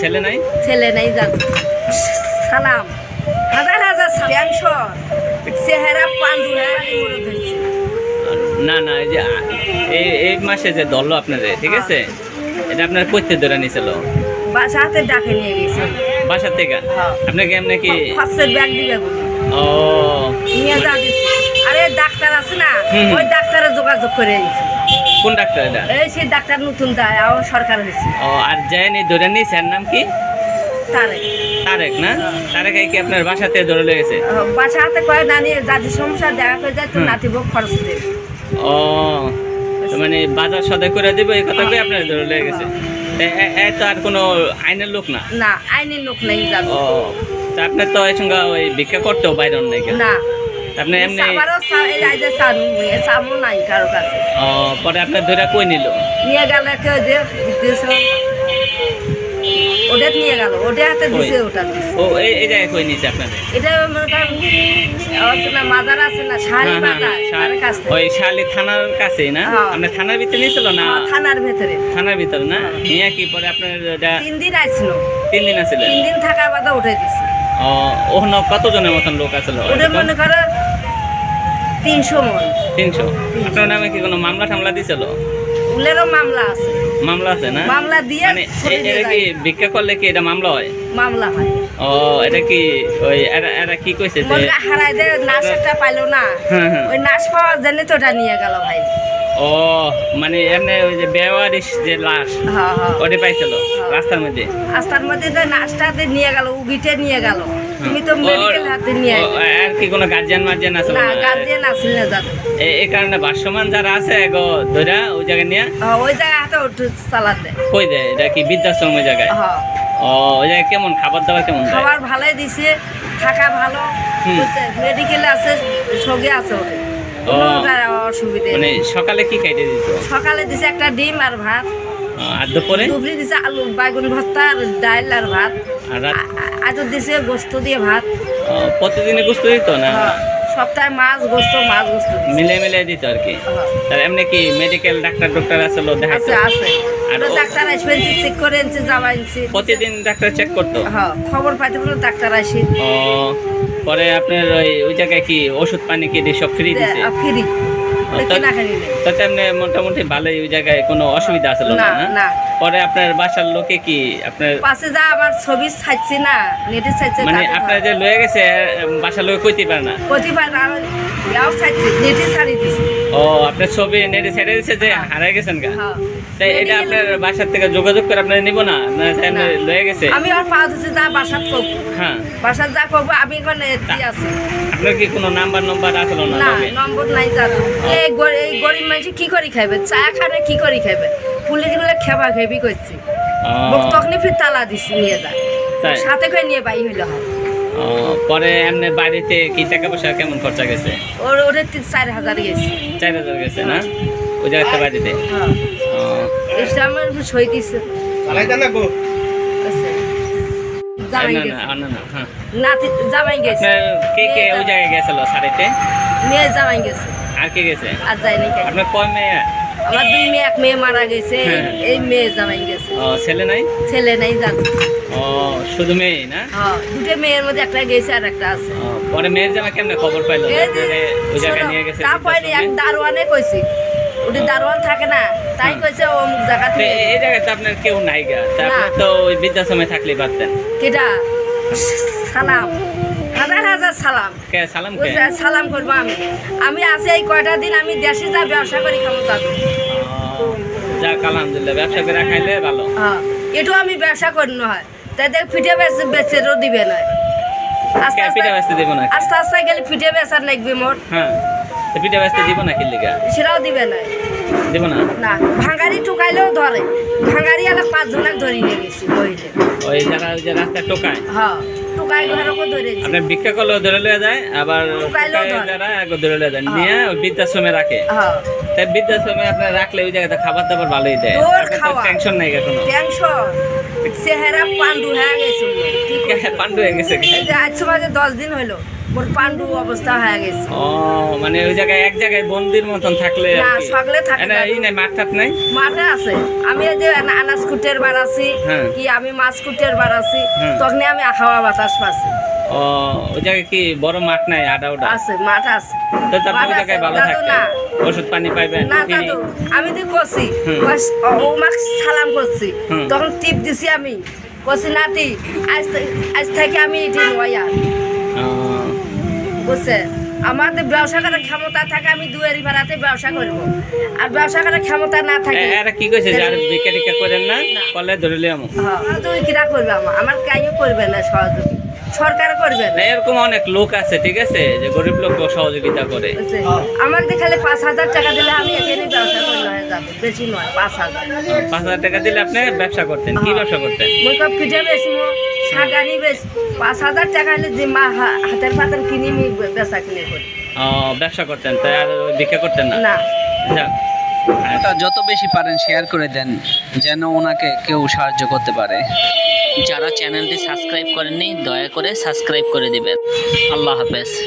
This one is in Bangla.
ছেলে নাই? ছেলে নেই জান। সালাম। হাজার হাজার টেনশন চেহারা হয়ে না না এই যে এই মাসে যে ধরলো আপনাদের ঠিক আছে? এটা আপনার কইতে ধরে নিছিল বাসা হাতে ডাকে নিয়ে গেছে। বাসার থেকে? হ্যাঁ। আপনাকে এমনি কি ফার্স্টের ব্যাগ দিবে ও। নিয়ে যা আরে ডাক্তার আছে না? ওই ডাক্তারে যোগাযোগ করে দিয়েছে কোন ডাক্তার এটা? এই সেই ডাক্তার নতুন আমার সরকার হয়েছে। ও আর যায়নি ধরে নিয়েছে এর নাম কি? তারে তারেক না? তারেক এই কি আপনার বাসাতে ধরে লেগেছে বাসা হাতে কয়ে না নিয়ে যাদের সমস্যা দেখা করে যায় তো। নাতিব খরচ দেবে। ও মানে বাজার সদাই করে দেবে এই কথা কই আপনার ধরে লেগে গেছে। এ- এ- এ তো আর কোনো আইনের লোক না? না আইনের লোক নেই ও আপনার তো এই সঙ্গে ওই ভিক্ষা করতেও বাইরে নাই না। আপনি এমনি আমারও এই চানু চামু নাই কারও কাছে। ও পরে আপনার ধরে কই নিল? নিয়ে গেলে কেউ যে দিতেছ? ওটা নিয়ে গেল ওটা হাতে দিছে ওটা ও এই এই জায়গায় কই নিছে আপনাদের? এটা না মাজার আছে না শাড়ি হ্যাঁ, হ্যাঁ, বাজার হ্যাঁ, কাছ। থেকে ওই শালি থানার কাছেই না? থানার ভিতরে নিয়েছিল না? থানার ভেতরে। থানার ভিতরে না? নিয়ে কি পরে আপনার তিন দিন আসছিল তিন দিন আছিল তিন দিন থাকার বাদে উঠে দিছে। ওখানে কতজনের মতন লোক ওটা মনে করো তিনশো মন। তিনশো? আপনার নামে কি কোনো মামলা টামলা দিছিল উলেরও মামলা আছে। মামলা আছে না? মামলা দিয়ে মানে এটা কি ভিক্ষা করলে কি এটা মামলা হয়? মামলা হয়। ও এটা কি ওই এরা এরা কি কইছে যে মনটা হারাই দে একটা পাইলো না। হ্যাঁ হ্যাঁ। ওই নাচ পাওয়ার জন্য তো ওটা নিয়ে গেল ভাই। ও মানে এমনি ওই যে বেওয়ারিশ যে লাশ হ্যাঁ ওটা পাইছিল রাস্তার মধ্যে? রাস্তার মধ্যে নাচটাতে নিয়ে গেল উগিটে নিয়ে গেল। তুমি তো মেডিকেল হাতে নিয়ে আর কি কোনো গার্জিয়ান মার্জিয়ান আছে না গার্জিয়ান আসলে না যাবে এই কারণে ভাষ্যমান যারা আছে গো ধরা ওই জায়গায় নিয়ে? ওই জায়গায় হাতে উঠে চালাতে। কই দেয় এটা কি বৃদ্ধাশ্রম ওই জায়গায়? হ্যাঁ। ও ওই জায়গায় কেমন খাবার দাবার কেমন খাবার ভালোই দিছে থাকা ভালো। মেডিকেলে আছে সঙ্গে আছে ওটা। অসুবিধে মানে সকালে কি খাইতে দিত? সকালে দিছে একটা ডিম আর ভাত। আর দুপুরে? দুপুরে দিছে আলু বাইগুন ভর্তা আর ডাল আর ভাত। আজ দিছে গোস্ত দিয়ে ভাত। ও, প্রতিদিনই বুঝতে দিত না? হ্যাঁ, সপ্তাহে মাছ গোস্ত মাছ গোস্ত মিলে মিলে দিত আর কি? হ্যাঁ, তার এমনি কি মেডিকেল ডাক্তার আসলো আছে দেখাইতো? আছে আর ডাক্তার আসবে চেক করে এনেছে যাওয়া প্রতিদিন ডাক্তার চেক করতো? হ্যাঁ খবর পাইতে বলে ডাক্তার আসি। ও পরে আপনার ওই ওই জায়গায় কি ওষুধ পানি কি সব ফ্রি দিছে? ফ্রি তা- নেই তাতে আপনি মোটামুটি ভালোই ওই জায়গায় কোনো অসুবিধা আসলো না না না না। পরে আপনার বাসার লোকে কি আপনার পাশে যা আমার ছবি ছাড়ছি না নেটে ছাড়ছে মানে আপনার যে লয়ে গেছে বাসার লোকে কইতে পারে না? প্রতিবার আমি ইয়াও ছাড়ছি নেটে ছাড়ি দিছে। ও আপনার ছবি নেটে ছেড়ে দিছে যে হারাই গেছেন গা? হ্যাঁ। তাই এটা আপনার বাসার থেকে যোগাযোগ করে আপনার নিব না না তাই লয়ে গেছে? আমি আর পাওয়া দিচ্ছি যা করব হ্যাঁ। যা করব আমি এখানে দিয়ে আছি আপনার কি কোনো নাম্বার নাম্বার আসলো না না নম্বর নাই এই এই গরিব মানুষ কি করে চা খানে কি করে খাইবে? পুলিশগুলো খেবা খেবি করছি। ও, তখনই ফির তালা দিছি নিয়ে যা। সাথে করে নিয়ে বাই হইলে হয়। পরে এমনি বাড়িতে কি টাকা পয়সা কেমন খরচা গেছে? ওর তিন চার হাজার গেছে। চার হাজার গেছে না? ওই জায়গাতে বাড়িতে হ্যাঁ। সই দিছে। জামাই না, না, গেছে। না, না, হ্যাঁ। নাতি জামাই গেছে। আপনার কে কে ওই জায়গায় গেছিল শাড়িতে মেয়ে জামাই গেছে। আর কে গেছে? আর যাই নাই আপনার কয় মেয়ে? আমার দুই মেয়ে এক মেয়ে মারা গেছে। এই- হ্যাঁ। মেয়ে জামাই গেছে। ও ছেলে নাই? ছেলে নাই জানো ও শুধু মেয়ে না? হ্যাঁ দুটো মেয়ের মধ্যে একটা গেছে আর একটা আছে। পরে মেয়ের জামা কেমনে খবর পাইলো? ওই জায়গায় নিয়ে গেছে তারপরে এক দারোয়ানে কইছি ওটি দারোয়ান থাকে না তাই। কইছে অমুক জায়গা থেকে এই আপনার কেউ নাই গা। তা আপনি তো ওই বৃদ্ধাশ্রমে থাকলেই পারতেন কেটা সালাম। হাজার হাজার সালাম। কে সালাম কে? সালাম করব আমি। আমি আছি এই কয়টা দিন আমি দেশে যা ব্যবসা করি যাক আলহামদুলিল্লাহ ব্যবসা করে খাইলে ভালো। হ্যাঁ এটু আমি ব্যবসা করি না হয়। তাদের পিঠে বেচে বেচেরও দিবে না। আস্তে আস্তে দিব না আস্তে আস্তে গেলে পিঠে বেচার লাগবে মোর। হ্যাঁ। পিঠা বেচতে দিব না কিল্লিগা সেটাও দিবে না দিব না? না ভাঙারি টুকাইলেও ধরে। ভাঙারি আলা পাঁচজনক ধরি নিয়ে গেছি ওই যারা যে রাস্তা টোকায়? হ্যাঁ টুকাই ভিক্ষা করলেও ধরে লয়ে যায় আবার টোকাইলেও টোকায় ধরে। যারা আগে ধরে লয়ে যায়। নিয়ে বৃদ্ধাশ্রমে রাখে। হ্যাঁ তাই বৃদ্ধাশ্রমে রাখলে ওই জায়গাতে খাবার দাবার ভালোই দেয়। টেনশন নাই কোনো টেনশন চেহারা পান্ডু হয়ে গেছে। মোর। কি করব? পান্ডু হয়ে গেছে। আজ দশ দিন পান্ডু অবস্থা হয়ে গেছে। ও মানে ওই জায়গায় এক জায়গায় বন্দির মতন থাকলে না কি। সগলে থাকে না, এই নাই মাঠ টাট নাই? মাঠে আছে। আমি এই যে আনাজ কুটের বাড়াছি হ্যাঁ। কি আমি মাছ কুটের বাড়াছি হুম। তখন আমি হাওয়া বাতাস পাচ্ছি। ও ওই জায়গায় কি বড় মাঠ নাই আডা ওডা? আছে মাঠ আছে। তো তারপর ওই জায়গায় ভালো থাকে? না। ওষুধ পানি পাইবেন না দাদু আমি তো করছি ও মাকে সালাম করছি তখন টিপ দিছি আমি। নাতি আজ আজ থেকে আমি এটি নয়া বুঝছে? আমাদের ব্যবসা করার ক্ষমতা থাকে আমি দুয়ারি ভাড়াতে ব্যবসা করব। আর ব্যবসা করার ক্ষমতা না থাকে এ- এরা কি কইছে যে আর বিকা টিকা করেন না? কলে ধরে লিয়াম হ্যাঁ, তুই কিরা করবে আমার আমার কাইও করবে না সহযোগী। সরকার করবে না। এরকম অনেক লোক আছে ঠিক আছে? যে গরিব লোক সহযোগিতা করে। আমার দেখালে পাঁচ হাজার টাকা দিলে আমি এখানে ব্যবসা হয়ে যাবে বেশি নয় পাঁচ হাজার। পাঁচ হাজার টাকা দিলে আপনি ব্যবসা করতেন কি ব্যবসা করতেন? মই কপ পিঠে শাকানি বেচ পাঁচ হাজার টাকা হলে যে মা হা- হাতের পাতের কিনি আমি বেচা কিনে করি। ব্যবসা করতেন তাই আর ভিক্ষা করতেন না? না। যাক যত বেশি পারেন শেয়ার করে দেন যেন ওনাকে কেউ সাহায্য করতে পারে। যারা চ্যানেলটি সাবস্ক্রাইব করেননি দয়া করে সাবস্ক্রাইব করে দিবেন। আল্লাহ হাফেজ।